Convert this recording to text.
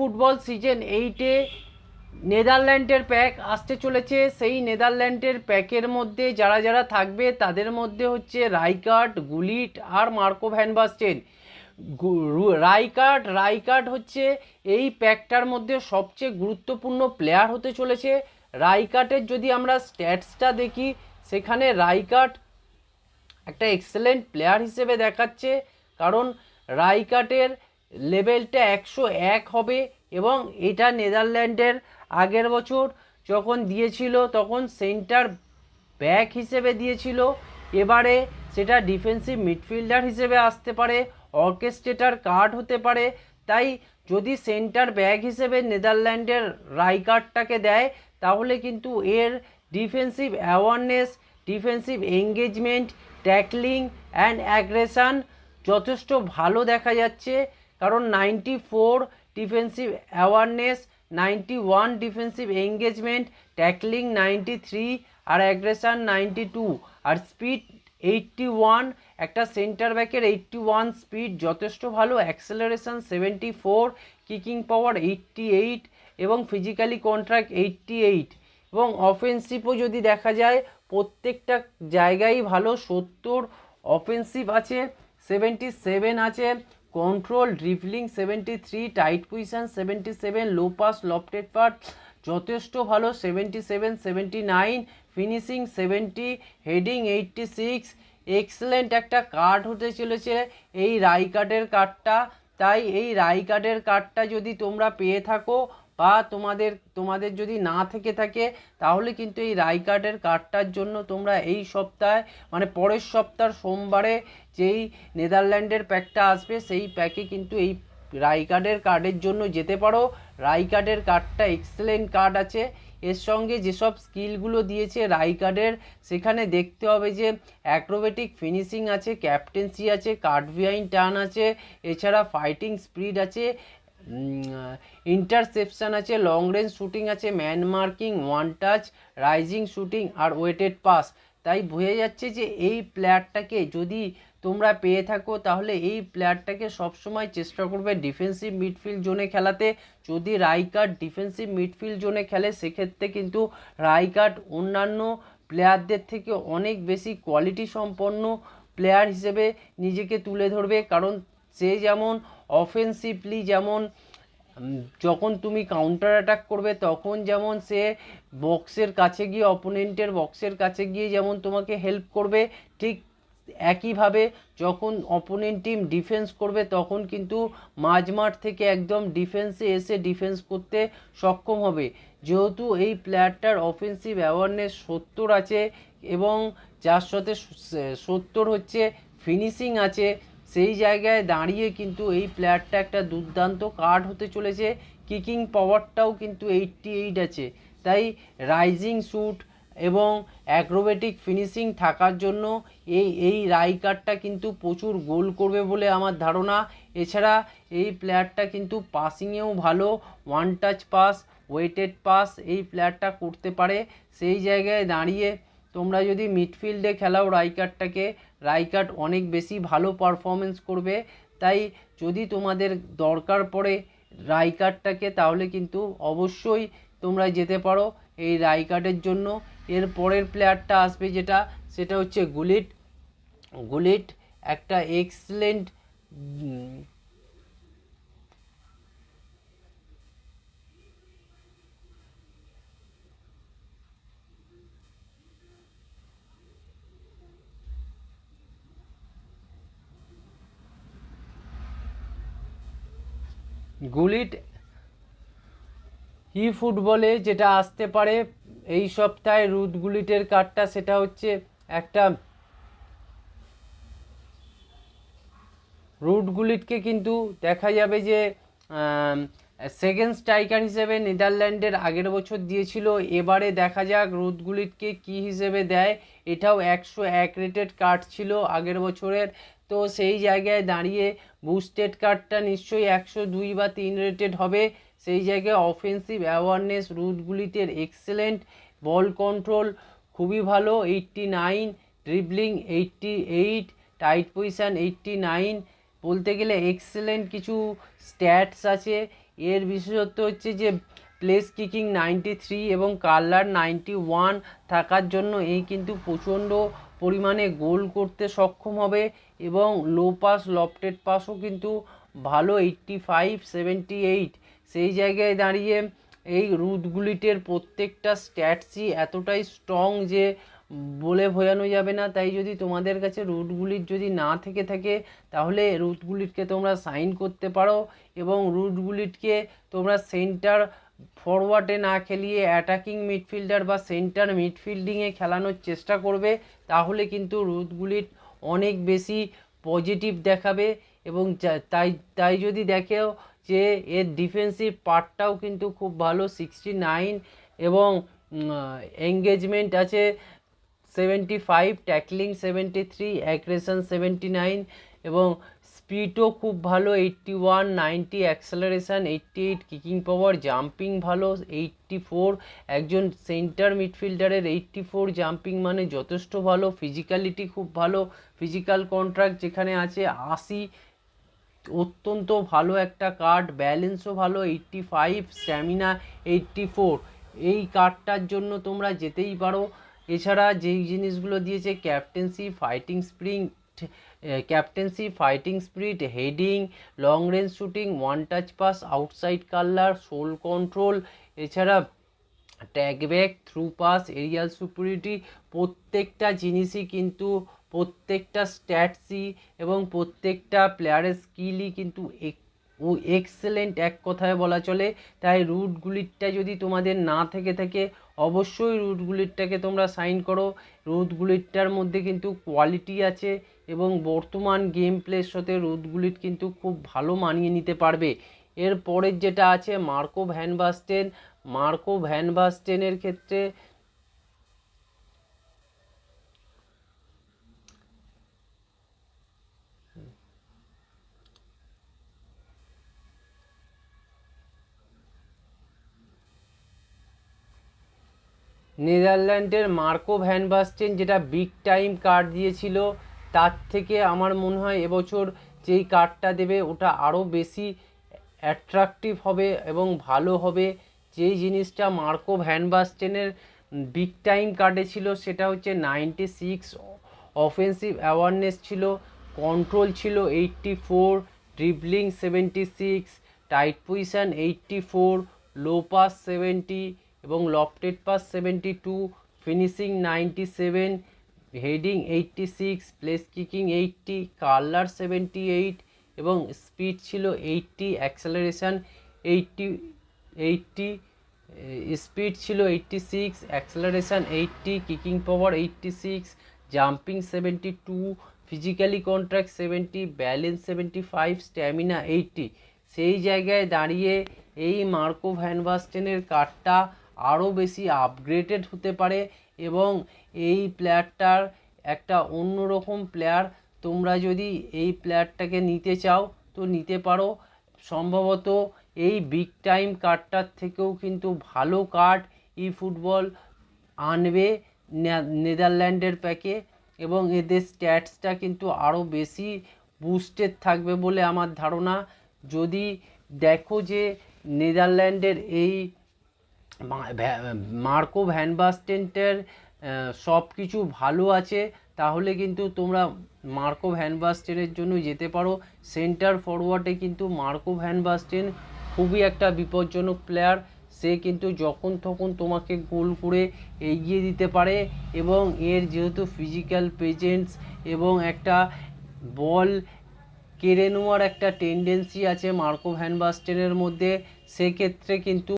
Football season এইটে নেদারল্যান্ডের pack আসতে চলেছে। সেই নেদারল্যান্ডের প্যাকের মধ্যে যারা যারা থাকবে, তাদের মধ্যে হচ্ছে রাইকার্ড, গুলিট আর Marco van Basten Rijkaard Rijkaard হচ্ছে এই প্যাকটার মধ্যে সবচেয়ে গুরুত্বপূর্ণ প্লেয়ার হতে চলেছে। রাইকার্ডের যদি আমরা স্ট্যাটসটা দেখি, সেখানে রাইকার্ড একটা এক্সেলেন্ট প্লেয়ার হিসেবে দেখাচ্ছে। কারণ রাইকাটের লেভেলটা একশো এক হবে এবং এটা নেদারল্যান্ডের আগের বছর যখন দিয়েছিল, তখন সেন্টার ব্যাক হিসেবে দিয়েছিল। এবারে সেটা ডিফেন্সিভ মিডফিল্ডার হিসেবে আসতে পারে, অর্কেস্ট্রেটার কার্ড হতে পারে। তাই যদি সেন্টার ব্যাক হিসেবে নেদারল্যান্ডের রাইকার্ডটাকে দেয়, তাহলে কিন্তু এর defensive awareness, defensive engagement, tackling and aggression যথেষ্ট ভালো দেখা যাচ্ছে। কারণ ninety four defensive awareness ninety one defensive engagement tackling ninety three আর অ্যাগ্রেশন নাইনটি টু আর স্পিড এইটটি ওয়ান একটা সেন্টার ব্যাকের এইটটি ওয়ান স্পিড যথেষ্ট ভালো acceleration seventy four kicking power eighty eight এবং ফিজিক্যালি কন্ট্রাক্ট এইটটি এইট এবং অফেন্সিভও যদি দেখা যায়, প্রত্যেকটা জায়গায় ভালো, সত্তর অফেন্সিভ আছে সেভেন্টি সেভেন আছে control dribbling seventy three tight possession seventy seven low pass lofted part যথেষ্ট ভালো seventy seven seventy nine finishing seventy heading eighty six excellent একটা কার্ড হতে চলেছে এই রাই কার্ডের কার্ডটা তাই এই রাই কার্ডের কার্ডটা যদি তোমরা পেয়ে থাকো বা তোমাদের তোমাদের যদি না থেকে থাকে, তাহলে কিন্তু এই রাই কার্ডের কার্ডটার জন্য তোমরা এই সপ্তাহে মানে পরের সপ্তাহ সোমবারে যেই নেদারল্যান্ডের প্যাকটা আসবে, সেই প্যাকে কিন্তু এই রাই কার্ডের কার্ডের জন্য যেতে পারো। রাই কার্ডের কার্ডটা এক্সেলেন্ট কার্ড আছে। এর সঙ্গে যেসব স্কিলগুলো দিয়েছে রাই কার্ডের সেখানে দেখতে হবে যে অ্যাক্রোবেটিক ফিনিশিং আছে, ক্যাপ্টেন্সি আছে, কার্ড বিহাইন্ড টার্ন আছে, এছাড়া ফাইটিং স্পিড আছে। ইন্টারসেপশন আছে লং রেঞ্জ শুটিং আছে man marking one touch rising shooting আর ওয়েটেড পাস তাই বোঝা যাচ্ছে যে এই প্লেয়ারটাকে যদি তোমরা পেয়ে থাকো, তাহলে এই প্লেয়ারটাকে সবসময় চেষ্টা করবে ডিফেন্সিভ মিডফিল্ড জোনে খেলাতে। যদি রাইকার্ড ডিফেন্সিভ মিডফিল্ড জোনে খেলে, সেক্ষেত্রে কিন্তু রাইকার্ড অন্যান্য প্লেয়ারদের থেকে অনেক বেশি কোয়ালিটি সম্পন্ন প্লেয়ার হিসেবে নিজেকে তুলে ধরবে। কারণ সে যেমন অফেন্সিভলি যেমন যখন তুমি কাউন্টার অ্যাটাক করবে, তখন যেমন সে বক্সের কাছে গিয়ে অপোনেন্টের বক্সের কাছে গিয়ে যেমন তোমাকে হেল্প করবে, ঠিক একইভাবে যখন অপোনেন্ট টিম ডিফেন্স করবে, তখন কিন্তু মাঝমাঠ থেকে একদম ডিফেন্সে এসে ডিফেন্স করতে সক্ষম হবে। যেহেতু এই প্লেয়ারটার অফেন্সিভ অ্যাওয়ারনেস সত্তর আছে এবং যার সাথে সত্তর হচ্ছে ফিনিশিং আছে সেই জায়গায় দাঁড়িয়ে কিন্তু এই প্লেয়ারটা একটা দুর্দান্ত কার্ড হতে চলেছে। কিকিং পাওয়ারটাও কিন্তু এইটটি এইট আছে। তাই রাইজিং শ্যুট এবং অ্যাক্রোবেটিক ফিনিশিং থাকার জন্য এই এই রাই কার্ডটা কিন্তু প্রচুর গোল করবে বলে আমার ধারণা। এছাড়া এই প্লেয়ারটা কিন্তু পাসিংয়েও ভালো one touch pass weighted pass এই প্লেয়ারটা করতে পারে। সেই জায়গায় দাঁড়িয়ে তোমরা যদি মিডফিল্ডে খেলাও রাইকার্ডটাকে রাইকার্ড অনেক বেশি ভালো পারফরমেন্স করবে। তাই যদি তোমাদের দরকার পড়ে রাইকার্ডটাকে তাহলে কিন্তু অবশ্যই তোমরা যেতে পারো এই রাইকার্ডের জন্য। এর পরের প্লেয়ারটা আসবে যেটা, সেটা হচ্ছে গুলিট। গুলিট একটা এক্সেলেন্ট গুলিট ই ফুটবলে যেটা আসতে পারে এই সপ্তাহে রুট গুলিটের কার্ডটা, সেটা হচ্ছে একটা রুট গুলিটকে কিন্তু দেখা যাবে যে সেকেন্ড স্ট্রাইকার হিসেবে নেদারল্যান্ডের আগের বছর দিয়েছিল। এবারে দেখা যাক রুট গুলিটকে কী হিসেবে দেয়। এটাও একশো এক রেটেড কার্ড ছিল আগের বছরের। তো সেই জায়গায় দাঁড়িয়ে বুস্টেড কার্ডটা নিশ্চয়ই একশো দুই বা তিন রেটেড হবে। সেই জায়গায় অফেন্সিভ অ্যাওয়ারনেস রুটগুলিতে এক্সেলেন্ট বল কন্ট্রোল খুবই ভালো eighty nine dribbling eighty eight tight possession eighty nine বলতে গেলে এক্সেলেন্ট কিছু স্ট্যাটস আছে। এর বিশেষত্ব হচ্ছে যে প্লেস কিকিং নাইনটি থ্রি এবং কালার নাইনটি ওয়ান থাকার জন্য এই কিন্তু প্রচণ্ড পরিমাণে গোল করতে সক্ষম হবে এবং লো পাস, লফটেড পাসও কিন্তু ভালো, এইট্টি ফাইভ, সেভেন্টি এইট। সেই জায়গায় দাঁড়িয়ে এই রুটগুলিটের প্রত্যেকটা স্ট্যাটসই এতটাই স্ট্রং যে বলে বোঝানো যাবে না। তাই যদি তোমাদের কাছে রুটগুলির যদি না থেকে থাকে, তাহলে রুটগুলিটকে তোমরা সাইন করতে পারো এবং রুটগুলিটকে তোমরা সেন্টার ফরওয়ার্ডে না খেলিয়ে অ্যাটাকিং মিডফিল্ডার বা সেন্টার মিডফিল্ডিংয়ে খেলানোর চেষ্টা করবে, তাহলে কিন্তু রুটগুলির অনেক বেশি পজিটিভ দেখাবে এবং তাই তাই যদি দেখেও যে এর ডিফেন্সিভ পার্টটাও কিন্তু খুব ভালো সিক্সটি নাইন এবং এঙ্গেজমেন্ট আছে seventy five tackling seventy three aggression seventy nine এবং স্পিডও খুব ভালো eighty one ninety acceleration eighty eight kicking power jumping ভালো এইট্টি ফোর একজন সেন্টার মিডফিল্ডারের এইট্টি ফোর জাম্পিং মানে যথেষ্ট ভালো ফিজিক্যালিটি খুব ভালো ফিজিক্যাল কন্ট্রাক্ট যেখানে আছে আশি, অত্যন্ত ভালো একটা কার্ড ব্যালেন্সও ভালো eighty five stamina eighty four এই কার্ডটার জন্য তোমরা যেতেই পারো। এছাড়া যেই জিনিসগুলো দিয়েছে captaincy fighting spring captaincy fighting spirit heading long range shooting one touch pass outside curler sole control এছাড়া track back through pass aerial superiority প্রত্যেকটা জিনিসই কিন্তু প্রত্যেকটা স্ট্যাটসই এবং প্রত্যেকটা প্লেয়ারের স্কিলই কিন্তু ও এক্সেলেন্ট এক কথায় বলা চলে। তাই রুটগুলিরটা যদি তোমাদের না থেকে থাকে, অবশ্যই রুটগুলিরটাকে তোমরা সাইন করো। রুটগুলিরটার মধ্যে কিন্তু কোয়ালিটি আছে। এবং বর্তমান গেম প্লের সাথে রুটগুলির কিন্তু খুব ভালো মানিয়ে নিতে পারবে। এর পরের যেটা আছে Marco van Basten Marco van বাস্টেনের ক্ষেত্রে নেদারল্যান্ডের মার্কো ভ্যান বাস্টেন যেটা বিগ টাইম কার্ড দিয়েছিল তার থেকে আমার মনে হয় এবছর যেই কার্ডটা দেবে ওটা আরও বেশি অ্যাট্রাকটিভ হবে এবং ভালো হবে। যেই জিনিসটা মার্কো ভ্যান বাস্টেনের বিগ টাইম কার্ডে ছিল সেটা হচ্ছে নাইনটি সিক্স অফেন্সিভ অ্যাওয়ারনেস ছিল কন্ট্রোল ছিল eighty four dribbling seventy six tight possession eighty four low pass seventy এবং lofted pass seventy two finishing ninety seven heading eighty six place kicking eighty curler seventy eight এবং speed ছিল eighty acceleration eighty eighty speed ছিল eighty six acceleration eighty kicking power eighty six jumping seventy two physically contract seventy balance seventy five stamina eighty সেই জায়গায় দাঁড়িয়ে এই Marco van বাস্টেনের কার্ডটা আরও বেশি আপগ্রেডেড হতে পারে এবং এই প্লেয়ারটার একটা অন্যরকম প্লেয়ার। তোমরা যদি এই প্লেয়ারটাকে নিতে চাও, তো নিতে পারো। সম্ভবত এই বিগ টাইম কার্ডটার থেকেও কিন্তু ভালো কার্ড ই ফুটবল আনবে নেদারল্যান্ডের প্যাকে। এবং এদের স্ট্যাটসটা কিন্তু আরও বেশি বুস্টেড থাকবে বলে আমার ধারণা। যদি দেখো যে নেদারল্যান্ডের এই মার্কো ভ্যান বাস্টেন্টের সব কিছু ভালো আছে, তাহলে কিন্তু তোমরা মার্কো ভ্যান বাস্টেনের জন্য যেতে পারো। সেন্টার ফরওয়ার্ডে কিন্তু মার্কো ভ্যান বাস্টেন খুবই একটা বিপজ্জনক প্লেয়ার। সে কিন্তু যখন তখন তোমাকে গোল করে এগিয়ে দিতে পারে এবং এর যেহেতু ফিজিক্যাল প্রেজেন্স এবং একটা বল কেড়ে নেওয়ার একটা টেন্ডেন্সি আছে মার্কো ভ্যান বাস্টেনের মধ্যে, সেক্ষেত্রে কিন্তু